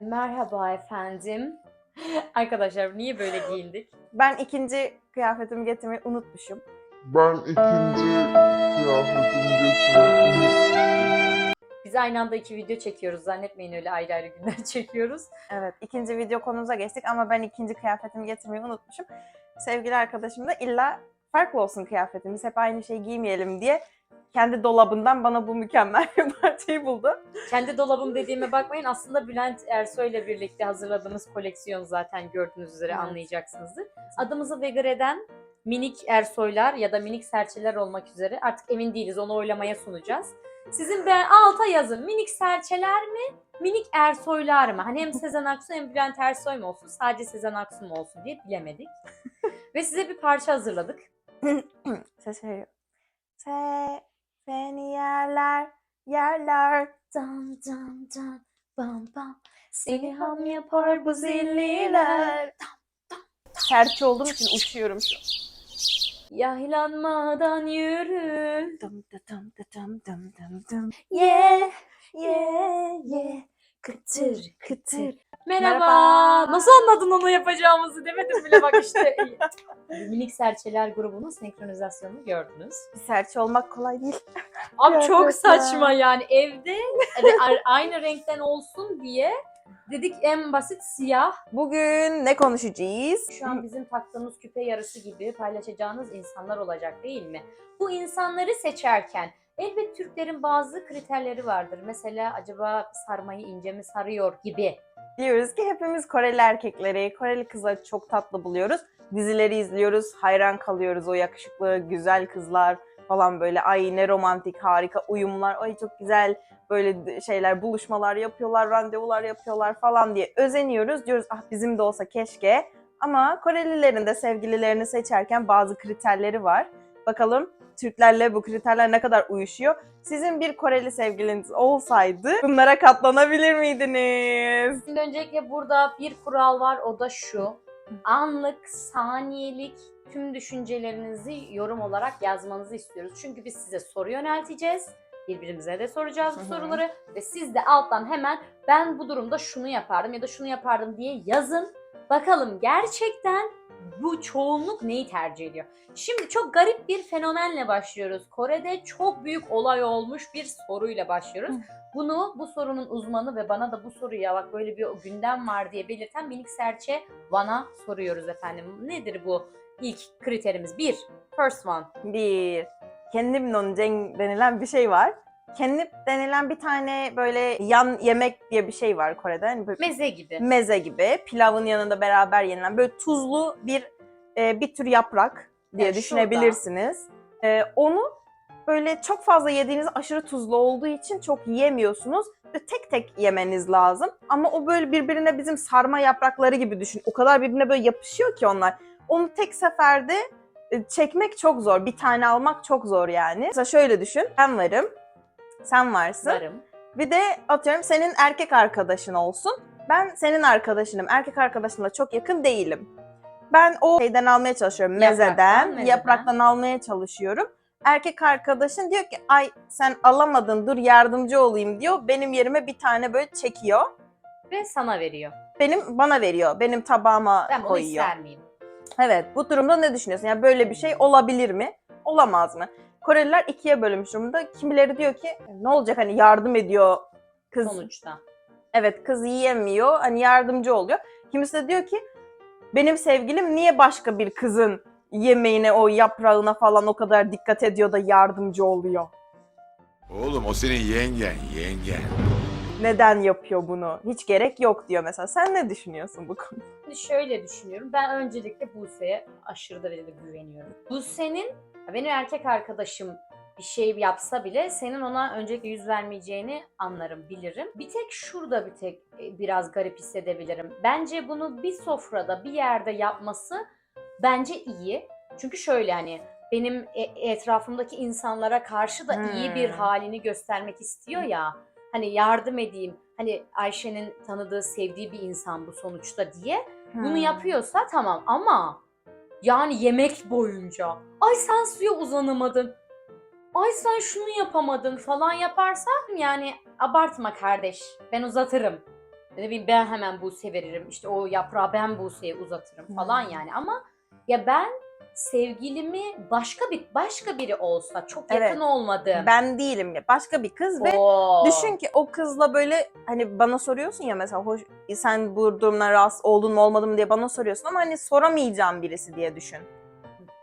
Merhaba efendim. Arkadaşlar niye böyle giyindik? Ben ikinci kıyafetimi getirmeyi unutmuşum. Ben ikinci kıyafetimi getirdim. Biz aynı anda iki video çekiyoruz. Zannetmeyin öyle ayrı ayrı günler çekiyoruz. Evet, ikinci video konumuza geçtik ama ben ikinci kıyafetimi getirmeyi unutmuşum. Sevgili arkadaşım da illa farklı olsun kıyafetimiz, hep aynı şeyi giymeyelim diye kendi dolabından bana bu mükemmel bir parçayı buldu. Kendi dolabım dediğime bakmayın. Aslında Bülent Ersoy ile birlikte hazırladığımız koleksiyon zaten gördüğünüz üzere Evet. anlayacaksınızdır. Adımızı Vegare'den minik Ersoylar ya da minik serçeler olmak üzere artık emin değiliz onu oylamaya sunacağız. Sizin ben alta yazın minik serçeler mi minik Ersoylar mı? Hani hem Sezen Aksu hem Bülent Ersoy mu olsun sadece Sezen Aksu mu olsun diye bilemedik. Ve size bir parça hazırladık. Ses veriyor. Se, seni yerler, yerler. Dam dam dam bam bam Seni ham yapar bu zilliler Serçe olduğum için uçuyorum şu an. Yahlanmadan yürü Dım dı dım dı dım dım dım dım. Ye ye ye Kıtır kıtır Merhaba. Merhaba. Nasıl anladın onu yapacağımızı demedim bile bak işte. Minik Serçeler grubunun senkronizasyonunu gördünüz. Bir serçe olmak kolay değil. Abi çok saçma yani evde hani aynı renkten olsun diye dedik en basit siyah Bugün ne konuşacağız? Şu an bizim taktığımız küpe yarısı gibi paylaşacağınız insanlar olacak değil mi? Bu insanları seçerken elbet Türklerin bazı kriterleri vardır. Mesela acaba sarmayı ince mi sarıyor gibi. Diyoruz ki hepimiz Koreli erkekleri, Koreli kızları çok tatlı buluyoruz. Dizileri izliyoruz, hayran kalıyoruz o yakışıklı, güzel kızlar falan böyle. Ay ne romantik, harika uyumlar, ay çok güzel böyle şeyler, buluşmalar yapıyorlar, randevular yapıyorlar falan diye özeniyoruz. Diyoruz ah bizim de olsa keşke. Ama Korelilerin de sevgililerini seçerken bazı kriterleri var. Bakalım Türklerle bu kriterler ne kadar uyuşuyor? Sizin bir Koreli sevgiliniz olsaydı bunlara katlanabilir miydiniz? Şimdi öncelikle burada bir kural var o da şu. Anlık, saniyelik tüm düşüncelerinizi yorum olarak yazmanızı istiyoruz. Çünkü biz size soru yönelteceğiz. Birbirimize de soracağız bu soruları ve siz de alttan hemen ben bu durumda şunu yapardım ya da şunu yapardım diye yazın. Bakalım gerçekten bu çoğunluk neyi tercih ediyor? Şimdi çok garip bir fenomenle başlıyoruz. Kore'de çok büyük olay olmuş bir soruyla başlıyoruz. Bunu bu sorunun uzmanı ve bana da bu soruyu ya bak böyle bir gündem var diye belirten minik serçe bana soruyoruz efendim. Nedir bu ilk kriterimiz? Bir, first one. Bir, kendim nonjeng denilen bir şey var. Kendip denilen bir tane böyle yan yemek diye bir şey var Kore'de. Hani böyle Meze gibi. meze gibi pilavın yanında beraber yenilen böyle tuzlu bir e, bir tür yaprak diye Evet, düşünebilirsiniz. E, onu böyle çok fazla yediğiniz aşırı tuzlu olduğu için çok yiyemiyorsunuz. Ve tek tek yemeniz lazım. Ama o böyle birbirine bizim sarma yaprakları gibi düşün. O kadar birbirine böyle yapışıyor ki onlar. Onu tek seferde çekmek çok zor. Bir tane almak çok zor yani. Mesela şöyle düşün. Ben varım. Sen varsın. Varım. Bir de atıyorum senin erkek arkadaşın olsun. Ben senin arkadaşınım. Erkek arkadaşımla çok yakın değilim. Ben o şeyden almaya çalışıyorum. Yapraktan, Mezeden, mezeden. yapraktan almaya çalışıyorum. Erkek arkadaşın diyor ki ay sen alamadın dur yardımcı olayım diyor. Benim yerime bir tane böyle çekiyor. Ve sana veriyor. Benim bana veriyor. Benim tabağıma Ben koyuyor. ister miyim? Evet, bu durumda ne düşünüyorsun? Yani böyle bir şey olabilir mi? Olamaz mı? Koreliler ikiye bölünmüş durumda. Kimileri diyor ki ne olacak hani yardım ediyor kız. Sonuçta. Evet kız yiyemiyor hani yardımcı oluyor. Kimisi de diyor ki benim sevgilim niye başka bir kızın yemeğine o yaprağına falan o kadar dikkat ediyor da yardımcı oluyor? Oğlum o senin yengen, yengen. Neden yapıyor bunu? Hiç gerek yok diyor mesela. Sen ne düşünüyorsun bu konuda? Şimdi şöyle düşünüyorum. Ben öncelikle Buse'ye aşırı derecede güveniyorum. Buse'nin benim erkek arkadaşım bir şey yapsa bile senin ona öncelikle yüz vermeyeceğini anlarım, bilirim. Bir tek şurada bir tek e, biraz garip hissedebilirim. Bence bunu bir sofrada, bir yerde yapması bence iyi. Çünkü şöyle hani benim e- etrafımdaki insanlara karşı da iyi bir Hmm. halini göstermek istiyor ya. Hani yardım edeyim. Hani Ayşe'nin tanıdığı, sevdiği bir insan bu sonuçta diye. Bunu Hmm. yapıyorsa tamam ama Yani yemek boyunca. Ay sen suya uzanamadın. Ay sen şunu yapamadın falan yaparsan yani abartma kardeş. Ben uzatırım. Ne bileyim ben hemen Buse veririm. İşte o yaprağı ben Buse'ye uzatırım falan Hmm. yani ama ya ben sevgilimi başka bir başka biri olsa çok yakın Evet. olmadığım. Ben değilim ya. Başka bir kız ve Oo. Düşün ki o kızla böyle hani bana soruyorsun ya mesela hoş sen bu durumdan rahatsız oldun mu olmadın mı diye bana soruyorsun ama hani soramayacağım birisi diye düşün.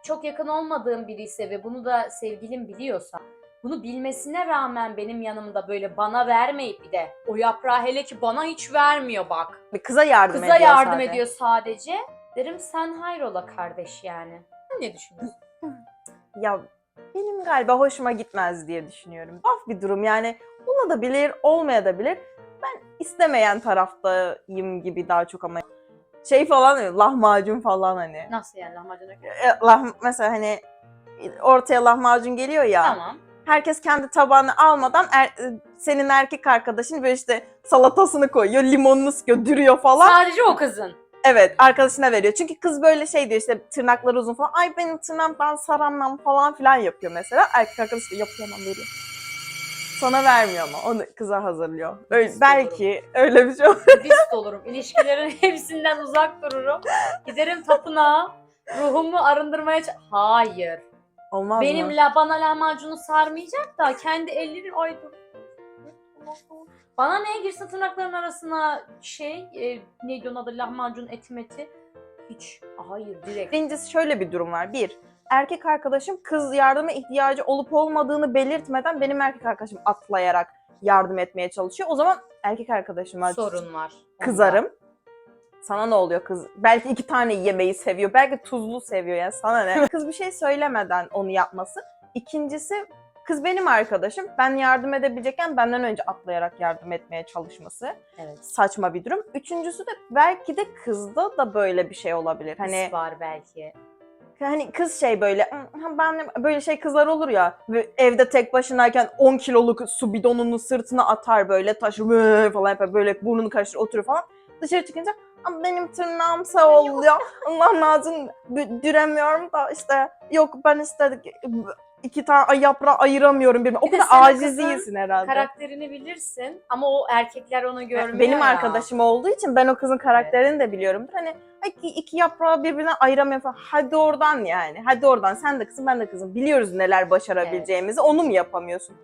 çok yakın olmadığım biri ise ve bunu da sevgilim biliyorsa bunu bilmesine rağmen benim yanımda böyle bana vermeyip bir de o yaprağı hele ki bana hiç vermiyor bak. Bir kıza yardım Kıza ediyor yardım sadece. ediyor sadece. Derim sen hayrola kardeş yani. Sen ne düşünüyorsun? Ya benim galiba hoşuma gitmez diye düşünüyorum. Tuhaf bir durum yani olabilir olmayabilir. Ben istemeyen taraftayım gibi daha çok ama şey falan lahmacun falan hani. Nasıl yani lahmacun? E, Lah, mesela hani ortaya lahmacun geliyor ya. Tamam. herkes kendi tabağını almadan er- senin erkek arkadaşın böyle işte salatasını koyuyor, limonunu sıkıyor, dürüyor falan. Sadece o kızın. Evet, arkadaşına veriyor. Çünkü kız böyle şey diyor işte tırnakları uzun falan. Ay benim tırnağım ben saramam falan filan yapıyor mesela. Erkek arkadaş da hemen veriyor. Sana vermiyor ama onu kıza hazırlıyor. Öyle, Biz belki öyle bir şey olur. Bist olurum. İlişkilerin hepsinden uzak dururum. Giderim tapınağa. Ruhumu arındırmaya Hayır. Olmaz Benim mı? la bana lahmacunu sarmayacak da kendi ellerin ay dur. Bana neye girse tırnakların arasına şey e, neydi onun adı lahmacun eti meti. Hiç. Hayır direkt. Birincisi şöyle bir durum var. Bir, erkek arkadaşım kız yardıma ihtiyacı olup olmadığını belirtmeden benim erkek arkadaşım atlayarak yardım etmeye çalışıyor. O zaman erkek arkadaşıma Sorun var. onda. kızarım. Sana ne oluyor kız? Belki iki tane yemeği seviyor. Belki tuzlu seviyor yani sana ne? Kız bir şey söylemeden onu yapması. İkincisi kız benim arkadaşım. Ben yardım edebilecekken benden önce atlayarak yardım etmeye çalışması. Evet. Saçma bir durum. Üçüncüsü de belki de kızda da böyle bir şey olabilir. Hani Hani var belki. hani kız şey böyle "Hmm, ben böyle şey kızlar olur ya evde tek başınayken 10 kiloluk su bidonunu sırtına atar böyle taşır "Mıı" falan yapar böyle burnunu karıştırır oturur falan. Dışarı çıkınca ama benim tırnağım sağ oluyor. Allah lazım düremiyorum da işte yok ben işte iki tane ay- yaprağı ayıramıyorum birbirine. O Bir de kadar senin aciz kızın değilsin herhalde. Karakterini bilirsin ama o erkekler onu görmüyor Benim ya. arkadaşım olduğu için ben o kızın karakterini de biliyorum. Hani iki, iki yaprağı birbirine ayıramıyor falan. Hadi oradan yani. Hadi oradan. Sen de kızım ben de kızım. Biliyoruz neler başarabileceğimizi. Onu mu yapamıyorsun?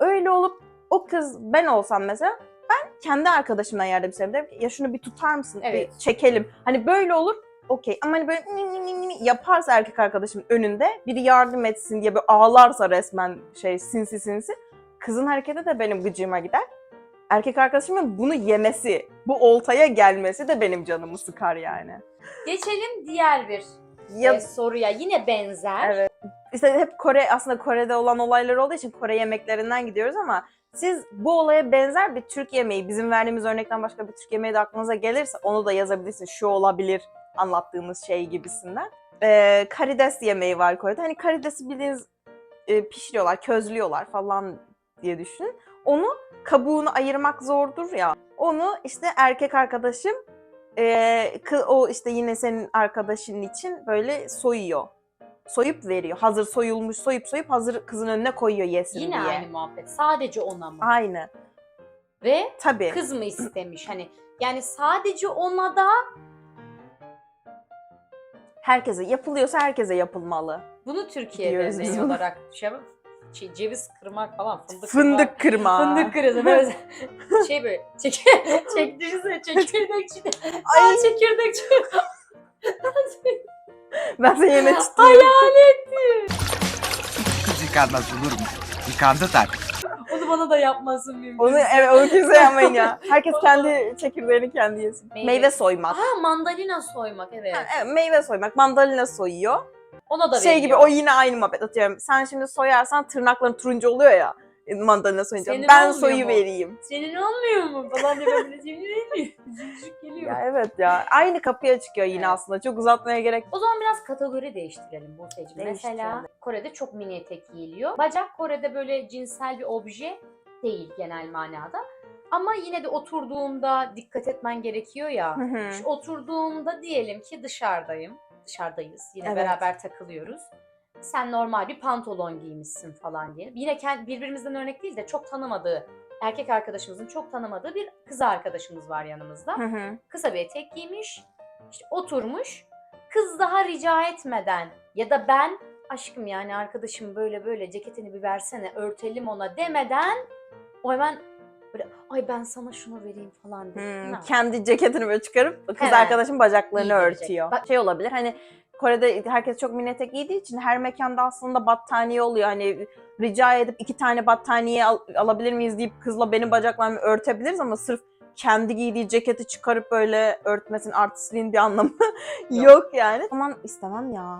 Öyle olup o kız ben olsam mesela ben kendi arkadaşımdan yardım isterim. Derim ki, ya şunu bir tutar mısın? Evet. Bir çekelim. Hani böyle olur. Okey ama hani böyle yaparsa erkek arkadaşımın önünde biri yardım etsin diye böyle ağlarsa resmen şey sinsi sinsi kızın hareketi de benim gıcığıma gider erkek arkadaşımın bunu yemesi, bu oltaya gelmesi de benim canımı sıkar yani. Geçelim diğer bir Ya e, soruya. Yine benzer. Evet. işte hep Kore aslında Kore'de olan olaylar olduğu için Kore yemeklerinden gidiyoruz ama siz bu olaya benzer bir Türk yemeği, bizim verdiğimiz örnekten başka bir Türk yemeği de aklınıza gelirse onu da yazabilirsiniz. Şu olabilir anlattığımız şey gibisinden. Ee, karides yemeği var Kore'de. Hani karidesi bildiğiniz e, pişiriyorlar, közlüyorlar falan diye düşünün. Onu kabuğunu ayırmak zordur ya. Onu işte erkek arkadaşım e, o işte yine senin arkadaşın için böyle soyuyor. Soyup veriyor. Hazır soyulmuş soyup soyup hazır kızın önüne koyuyor yesin Yine diye. aynı muhabbet. Sadece ona mı? Aynı. Ve Tabii. kız mı istemiş? Hani yani sadece ona da Herkese yapılıyorsa herkese yapılmalı. bunu Türkiye'de Diyoruz biz ne bunu. olarak şey, yapıp- şey, ceviz kırmak falan fındık, Fındık kırmak. kırma. Fındık kırıyorsun böyle şey böyle çek, çek düşünsene çekirdekçi de. Ay Aa, çekirdekçi. ben seni yine tutuyorum. Hayalet. Kız yıkanmaz olur mu? Yıkandı tabii. Onu bana da yapmasın mümkün. Onu evet onu kimse yapmayın ya. Herkes kendi çekirdeğini kendi yesin. Meyve- Meyve, soymak. Ha mandalina soymak evet. Ha, evet, meyve soymak. Mandalina soyuyor. Ona da şey gibi veriyor. o yine aynı muhabbet atıyorum. Sen şimdi soyarsan tırnakların turuncu oluyor ya. E, Mandalina soyunca. Senin ben soyu mu? vereyim. Senin olmuyor mu? Falan böyle cimri Cimcik geliyor. Ya evet ya. Aynı kapıya çıkıyor yine Evet. aslında. Çok uzatmaya gerek O zaman biraz kategori değiştirelim Buse'cim. Mesela Değiştirelim. Kore'de çok mini etek giyiliyor. Bacak Kore'de böyle cinsel bir obje değil genel manada. Ama yine de oturduğumda dikkat etmen gerekiyor ya. Hı hı. İşte oturduğumda diyelim ki dışarıdayım. dışarıdayız. Yine Evet. beraber takılıyoruz. Sen normal bir pantolon giymişsin falan diye. Yine kend- birbirimizden örnek değil de çok tanımadığı erkek arkadaşımızın çok tanımadığı bir kız arkadaşımız var yanımızda. Hı hı. Kısa bir etek giymiş. işte oturmuş. Kız daha rica etmeden ya da ben aşkım yani arkadaşım böyle böyle ceketini bir versene örtelim ona demeden o hemen böyle ay ben sana şunu vereyim falan diyor. Hmm, kendi ceketini böyle çıkarıp kız Hemen arkadaşın bacaklarını giydirecek. örtüyor. Bak- şey olabilir hani Kore'de herkes çok mini etek giydiği için her mekanda aslında battaniye oluyor. Hani rica edip iki tane battaniye al- alabilir miyiz deyip kızla benim bacaklarımı örtebiliriz ama sırf kendi giydiği ceketi çıkarıp böyle örtmesin artistliğin bir anlamı yok. Yok. yani. Aman istemem ya.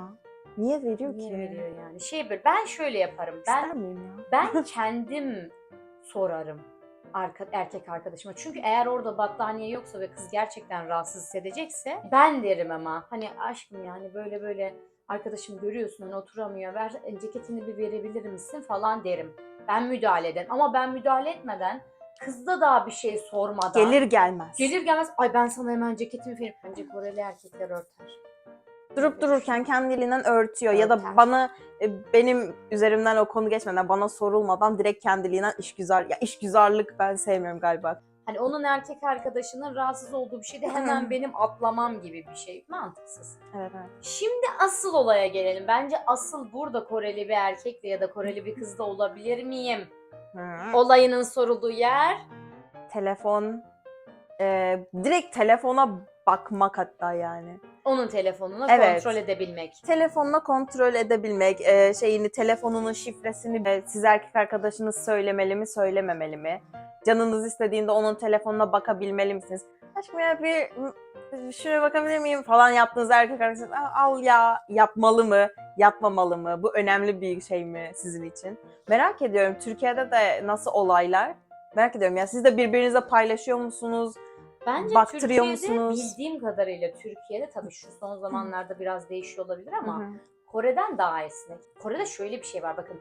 Niye veriyor Niye ki? veriyor yani? Şey bir ben şöyle yaparım. Ben İster miyim ya? ben kendim sorarım arka, erkek arkadaşıma. Çünkü eğer orada battaniye yoksa ve kız gerçekten rahatsız hissedecekse ben derim ama hani aşkım yani böyle böyle arkadaşım görüyorsun hani oturamıyor ver e, ceketini bir verebilir misin falan derim. Ben müdahale ederim ama ben müdahale etmeden kızda daha bir şey sormadan Gelir gelmez. gelir gelmez ay ben sana hemen ceketimi vereyim. Bence Koreli erkekler örter. Durup dururken kendiliğinden örtüyor ya da bana e, benim üzerimden o konu geçmeden bana sorulmadan direkt kendiliğinden işgüzar ya işgüzarlık ben sevmiyorum galiba. Hani onun erkek arkadaşının rahatsız olduğu bir şeyde hemen benim atlamam gibi bir şey. Mantıksız. Evet evet. Şimdi asıl olaya gelelim. Bence asıl burada Koreli bir erkekle ya da Koreli bir kızla olabilir miyim? Olayının sorulduğu yer. Telefon e, direkt telefona bakmak hatta yani. Onun telefonunu Evet. kontrol edebilmek. Telefonla kontrol edebilmek, e, şeyini, telefonunun şifresini e, siz erkek arkadaşınız söylemeli mi, söylememeli mi? Canınız istediğinde onun telefonuna bakabilmeli misiniz? Aşkım ya bir şuraya bakabilir miyim falan yaptığınız erkek arkadaşınız "Aa, al ya yapmalı mı, yapmamalı mı? Bu önemli bir şey mi sizin için? Merak ediyorum Türkiye'de de nasıl olaylar? Merak ediyorum ya siz de birbirinizle paylaşıyor musunuz? Bence Baktırıyor Türkiye'de musunuz? bildiğim kadarıyla Türkiye'de tabii şu son zamanlarda biraz değişiyor olabilir ama Hı hı. Kore'den daha esnek. Kore'de şöyle bir şey var bakın.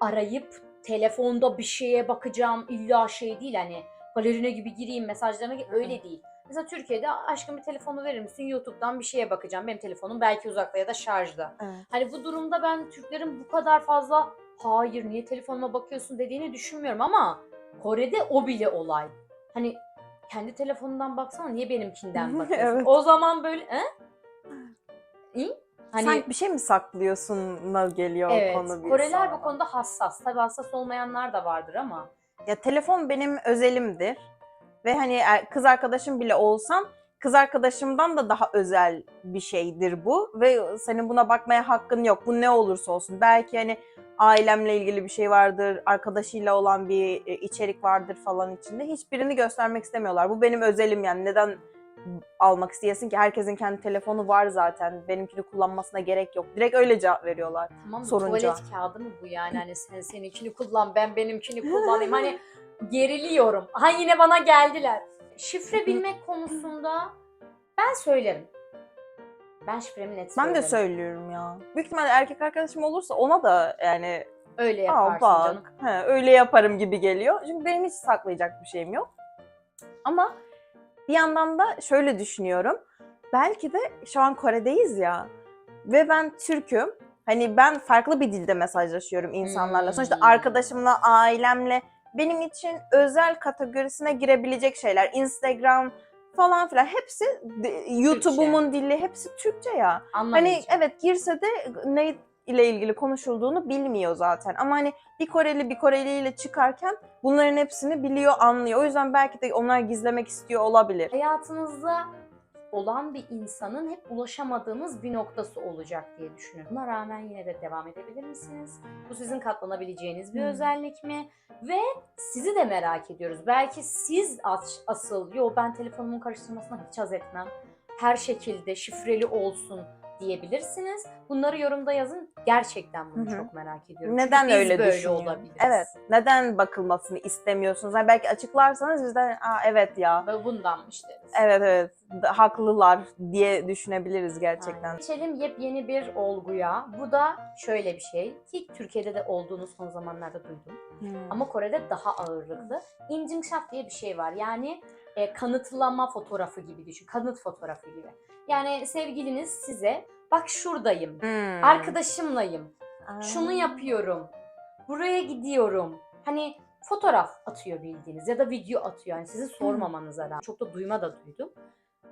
Arayıp telefonda bir şeye bakacağım illa şey değil hani balerina gibi gireyim mesajlarına gi- öyle değil. Mesela Türkiye'de aşkım bir telefonu verir misin? YouTube'dan bir şeye bakacağım. Benim telefonum belki uzakta ya da şarjda. Evet. Hani bu durumda ben Türklerin bu kadar fazla hayır niye telefonuma bakıyorsun dediğini düşünmüyorum ama Kore'de o bile olay. Hani kendi telefonundan baksana niye benimkinden bakıyorsun? Evet. O zaman böyle he? İyi. Hani Sanki bir şey mi saklıyorsun na geliyor o evet, konu bir Koreliler insana. bu konuda hassas. Tabii hassas olmayanlar da vardır ama. Ya telefon benim özelimdir. Ve hani er- kız arkadaşım bile olsam kız arkadaşımdan da daha özel bir şeydir bu. Ve senin buna bakmaya hakkın yok. Bu ne olursa olsun. Belki hani ailemle ilgili bir şey vardır, arkadaşıyla olan bir e, içerik vardır falan içinde. Hiçbirini göstermek istemiyorlar. Bu benim özelim yani. Neden almak isteyesin ki? Herkesin kendi telefonu var zaten. Benimkini kullanmasına gerek yok. Direkt öyle cevap veriyorlar. Tamam Sorunca. tuvalet kağıdı mı bu yani? Hani sen seninkini kullan ben benimkini kullanayım. Hani geriliyorum. Ha yine bana geldiler. Şifre bilmek konusunda ben söylerim. Ben şifremi net Ben söylerim. de söylüyorum ya. Büyük ihtimalle erkek arkadaşım olursa ona da yani Öyle Aa yaparsın bak, canım. he, öyle yaparım gibi geliyor. Çünkü benim hiç saklayacak bir şeyim yok. Ama bir yandan da şöyle düşünüyorum. Belki de şu an Kore'deyiz ya. Ve ben Türk'üm. Hani ben farklı bir dilde mesajlaşıyorum insanlarla. Hmm. Sonuçta arkadaşımla, ailemle benim için özel kategorisine girebilecek şeyler. Instagram falan filan hepsi YouTube'umun dili hepsi Türkçe ya. Hani Anlamayacağım. evet girse de ne ile ilgili konuşulduğunu bilmiyor zaten. Ama hani bir Koreli bir Koreli ile çıkarken bunların hepsini biliyor, anlıyor. O yüzden belki de onlar gizlemek istiyor olabilir. hayatınızda olan bir insanın hep ulaşamadığınız bir noktası olacak diye düşünüyorum. Buna rağmen yine de devam edebilir misiniz? Bu sizin katlanabileceğiniz bir Hmm. özellik mi? Ve sizi de merak ediyoruz. Belki siz as- asıl, yo ben telefonumun karıştırmasına hiç haz etmem. Her şekilde şifreli olsun diyebilirsiniz. Bunları yorumda yazın. Gerçekten bunu Hı hı. çok merak ediyorum. Neden Çünkü öyle böyle olabiliriz. Evet. Neden bakılmasını istemiyorsunuz? Yani belki açıklarsanız bizden Aa, evet ya. Ve bundanmış deriz. Evet evet. Haklılar diye düşünebiliriz gerçekten. Aynen. Geçelim yepyeni bir olguya. Bu da şöyle bir şey ki Türkiye'de de olduğunu son zamanlarda duydum. Hmm. Ama Kore'de daha ağırlıklı. Injingshot diye bir şey var. Yani e, kanıtlama fotoğrafı gibi düşün. Kanıt fotoğrafı gibi. Yani sevgiliniz size Bak şuradayım. Hmm. Arkadaşımlayım. Aa. Şunu yapıyorum. Buraya gidiyorum. Hani fotoğraf atıyor bildiğiniz ya da video atıyor. Yani sizin sormamanıza rağmen. Çok da duyma da duydum.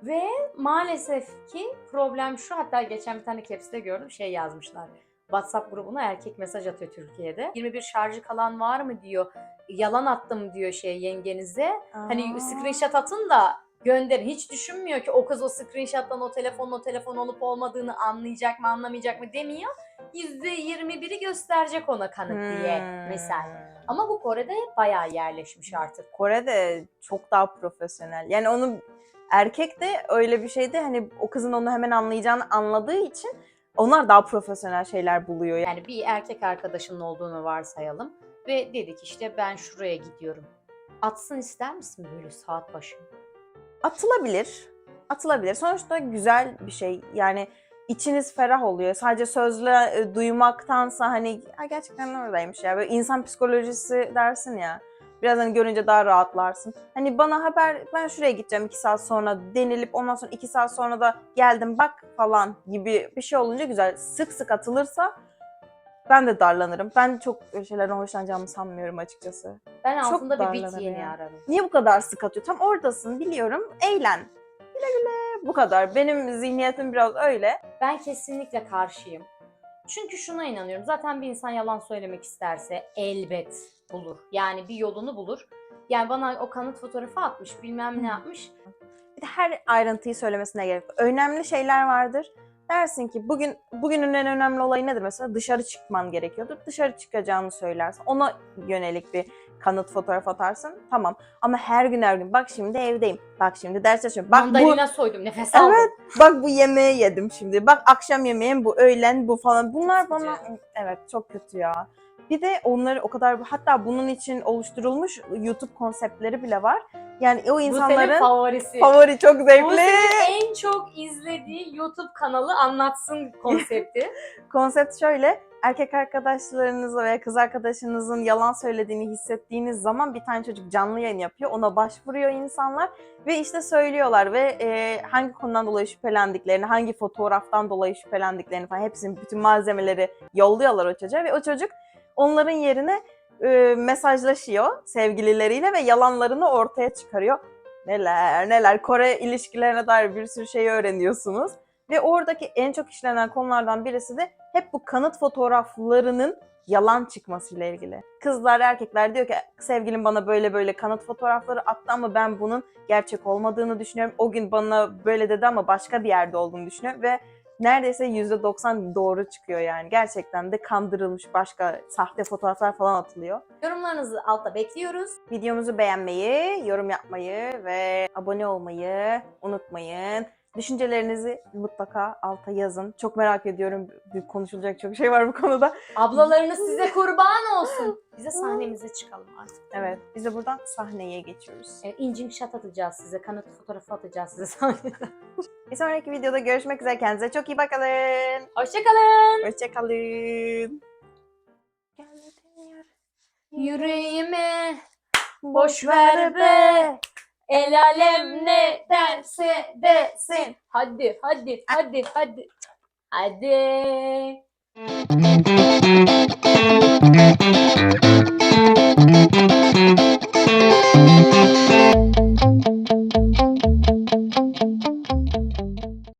Ve maalesef ki problem şu. Hatta geçen bir tane caps'te gördüm şey yazmışlar. WhatsApp grubuna erkek mesaj atıyor Türkiye'de. 21 şarjı kalan var mı diyor. Yalan attım diyor şey yengenize. Hani Aa. screenshot atın da gönderin. Hiç düşünmüyor ki o kız o screenshot'tan o telefonun o telefon olup olmadığını anlayacak mı anlamayacak mı demiyor. %21'i gösterecek ona kanıt diye Hmm. mesela. Ama bu Kore'de bayağı yerleşmiş artık. Kore'de çok daha profesyonel. Yani onu erkek de öyle bir şeyde hani o kızın onu hemen anlayacağını anladığı için onlar daha profesyonel şeyler buluyor. Yani bir erkek arkadaşının olduğunu varsayalım ve dedik işte ben şuraya gidiyorum. Atsın ister misin böyle saat başı? Atılabilir. Atılabilir. Sonuçta güzel bir şey. Yani içiniz ferah oluyor. Sadece sözle e, duymaktansa hani "Ha, gerçekten oradaymış ya. Böyle insan psikolojisi dersin ya. Biraz hani görünce daha rahatlarsın. Hani bana haber ben şuraya gideceğim iki saat sonra denilip ondan sonra iki saat sonra da geldim bak falan gibi bir şey olunca güzel. Sık sık atılırsa ben de darlanırım. Ben çok öyle şeylerden hoşlanacağımı sanmıyorum açıkçası. Ben Çok altında bir bit yeni ya. ararım. Niye bu kadar sık atıyor? Tam oradasın biliyorum. Eğlen. Güle güle. Bu kadar. Benim zihniyetim biraz öyle. Ben kesinlikle karşıyım. Çünkü şuna inanıyorum. Zaten bir insan yalan söylemek isterse elbet bulur. Yani bir yolunu bulur. Yani bana o kanıt fotoğrafı atmış, bilmem ne yapmış. Bir de her ayrıntıyı söylemesine gerek yok. Önemli şeyler vardır. Dersin ki bugün bugünün en önemli olayı nedir mesela? Dışarı çıkman gerekiyordur. Dışarı çıkacağını söylersin. Ona yönelik bir kanıt fotoğraf atarsın. Tamam. Ama her gün her gün bak şimdi evdeyim. Bak şimdi ders çalışıyorum. Bak bu Mandalina soydum, nefes aldım. Evet. Bak bu yemeği yedim şimdi. Bak akşam yemeğim bu, öğlen bu falan. Bunlar bana evet çok kötü ya. Bir de onları o kadar hatta bunun için oluşturulmuş YouTube konseptleri bile var. Yani o Bu senin insanların favorisi. favori çok Bu zevkli. En çok izlediği YouTube kanalı anlatsın konsepti. Konsept şöyle. Erkek arkadaşlarınızla veya kız arkadaşınızın yalan söylediğini hissettiğiniz zaman bir tane çocuk canlı yayın yapıyor. Ona başvuruyor insanlar ve işte söylüyorlar ve e, hangi konudan dolayı şüphelendiklerini, hangi fotoğraftan dolayı şüphelendiklerini falan hepsinin bütün malzemeleri yolluyorlar o çocuğa ve o çocuk onların yerine e, mesajlaşıyor sevgilileriyle ve yalanlarını ortaya çıkarıyor. Neler neler Kore ilişkilerine dair bir sürü şey öğreniyorsunuz. Ve oradaki en çok işlenen konulardan birisi de hep bu kanıt fotoğraflarının yalan çıkmasıyla ilgili. Kızlar, erkekler diyor ki sevgilim bana böyle böyle kanıt fotoğrafları attı ama ben bunun gerçek olmadığını düşünüyorum. O gün bana böyle dedi ama başka bir yerde olduğunu düşünüyorum ve neredeyse %90 doğru çıkıyor yani. Gerçekten de kandırılmış başka sahte fotoğraflar falan atılıyor. Yorumlarınızı altta bekliyoruz. Videomuzu beğenmeyi, yorum yapmayı ve abone olmayı unutmayın. Düşüncelerinizi mutlaka alta yazın. Çok merak ediyorum. Bir konuşulacak çok şey var bu konuda. Ablalarınız size kurban olsun. Bize sahnemize çıkalım artık. Evet, biz de buradan sahneye geçiyoruz. Evet, incink şat atacağız size. Kanıt fotoğrafı atacağız size sahnede. Bir sonraki videoda görüşmek üzere. Kendinize çok iyi bakın. Hoşçakalın. Hoşçakalın. Yüreğime boş ver be. El alem ne derse desin. Hadi hadi hadi hadi. Hadi.